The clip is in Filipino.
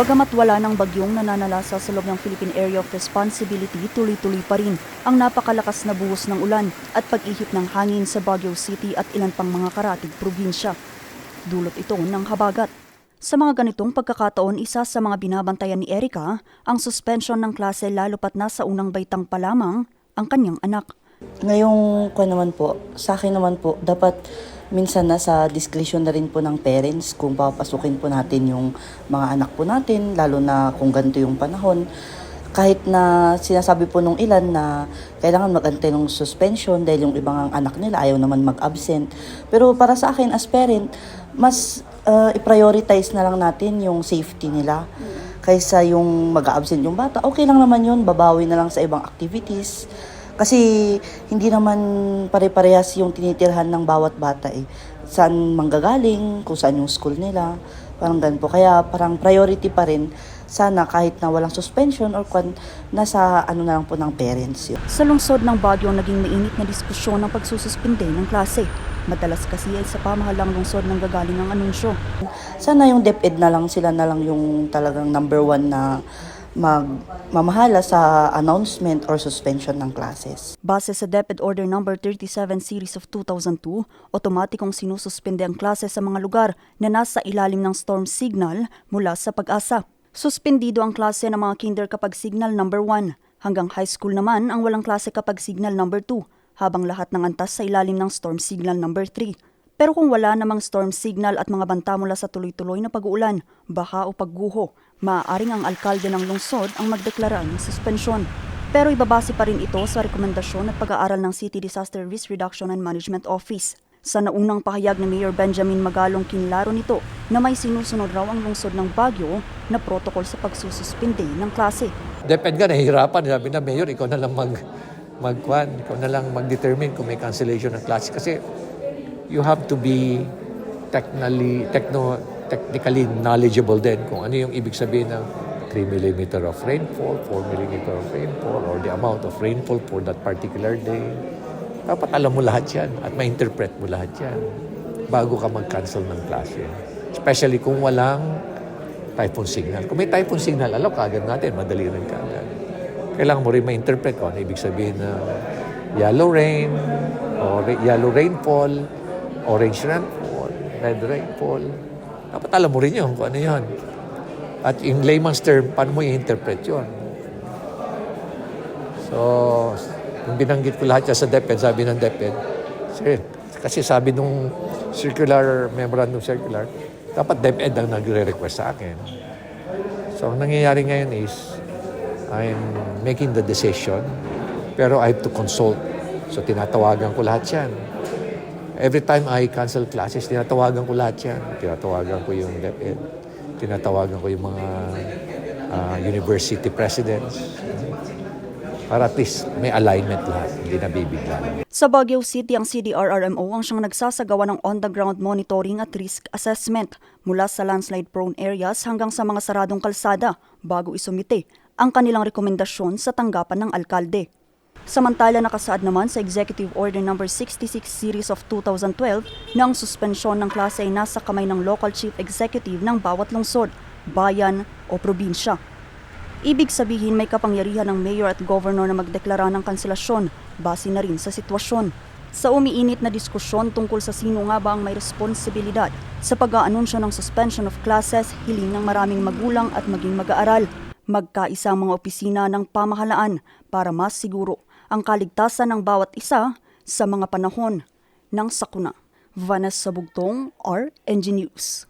Bagamat wala ng bagyong nananalasa sa loob ng Philippine Area of Responsibility, tuloy-tuloy pa rin ang napakalakas na buhos ng ulan at pag-ihip ng hangin sa Baguio City at ilan pang mga karatig probinsya. Dulot ito ng habagat. Sa mga ganitong pagkakataon, isa sa mga binabantayan ni Erica ang suspension ng klase lalo pat nasa unang baitang pa lamang ang kanyang anak. Ngayong kwa naman po, sa akin naman po, dapat minsan nasa discretion na rin po ng parents kung papasukin po natin yung mga anak po natin, lalo na kung ganito yung panahon. Kahit na sinasabi po nung ilan na kailangan mag-antay ng suspension dahil yung ibang anak nila ayaw naman mag-absent. Pero para sa akin as parent, mas uh, i-prioritize na lang natin yung safety nila kaysa yung mag-absent yung bata. Okay lang naman yun, babawi na lang sa ibang activities. Kasi hindi naman pare-parehas yung tinitirhan ng bawat bata eh. Saan manggagaling, kung saan yung school nila, parang ganun po. Kaya parang priority pa rin sana kahit na walang suspension or kung nasa ano na lang po ng parents yun. Sa lungsod ng Baguio, naging mainit na diskusyon ng pagsususpinde ng klase. Madalas kasi ay sa pamahalang lungsod nang gagaling ang anunsyo. Sana yung DepEd na lang sila na lang yung talagang number one na magmamahala sa announcement or suspension ng classes. Base sa DepEd Order No. 37 Series of 2002, otomatikong sinususpende ang klase sa mga lugar na nasa ilalim ng storm signal mula sa pag-asa. Suspendido ang klase ng mga kinder kapag signal number 1, hanggang high school naman ang walang klase kapag signal number 2, habang lahat ng antas sa ilalim ng storm signal number 3. Pero kung wala namang storm signal at mga banta mula sa tuloy-tuloy na pag-uulan, baha o pagguho, maaaring ang alkalde ng lungsod ang magdeklara ng suspensyon. Pero ibabase pa rin ito sa rekomendasyon at pag-aaral ng City Disaster Risk Reduction and Management Office. Sa naunang pahayag ni Mayor Benjamin Magalong kinlaro nito na may sinusunod raw ang lungsod ng Baguio na protocol sa pagsususpinde ng klase. Depende ka, nahihirapan. Sabi na, Mayor, ikaw na lang mag, magkwan, ikaw na lang mag-determine kung may cancellation ng klase. Kasi you have to be technically, techno, technically knowledgeable din kung ano yung ibig sabihin ng 3 millimeter of rainfall, 4 millimeter of rainfall, or the amount of rainfall for that particular day. Dapat alam mo lahat yan at ma-interpret mo lahat yan bago ka mag-cancel ng klase. Especially kung walang typhoon signal. Kung may typhoon signal, alam kagad natin, madali rin kagad. Kailangan mo rin ma-interpret kung ano ibig sabihin ng yellow rain, or yellow rainfall, orange rainfall, red rainfall. Dapat alam mo rin yun kung ano yun. At in layman's term, paano mo i-interpret yun? So, nung binanggit ko lahat yan sa DepEd, sabi ng DepEd, sir, kasi sabi nung circular, memorandum circular, dapat DepEd ang nagre-request sa akin. So, ang nangyayari ngayon is, I'm making the decision, pero I have to consult. So, tinatawagan ko lahat yan. Every time I cancel classes, tinatawagan ko lahat yan. Tinatawagan ko yung DepEd. Tinatawagan ko yung mga ah, university presidents. Para at least may alignment lahat, hindi nabibigla. Sa Baguio City, ang CDRRMO ang siyang nagsasagawa ng on-the-ground monitoring at risk assessment mula sa landslide-prone areas hanggang sa mga saradong kalsada bago isumite ang kanilang rekomendasyon sa tanggapan ng alkalde. Samantala nakasaad naman sa Executive Order No. 66 Series of 2012 na suspensyon ng klase ay nasa kamay ng local chief executive ng bawat lungsod, bayan o probinsya. Ibig sabihin may kapangyarihan ng mayor at governor na magdeklara ng kanselasyon base na rin sa sitwasyon. Sa umiinit na diskusyon tungkol sa sino nga ba ang may responsibilidad sa pag-aanunsyo ng suspension of classes, hiling ng maraming magulang at maging mag-aaral. Magkaisa ang mga opisina ng pamahalaan para mas siguro ang kaligtasan ng bawat isa sa mga panahon ng sakuna. Vanessa Bugtong, RNG News.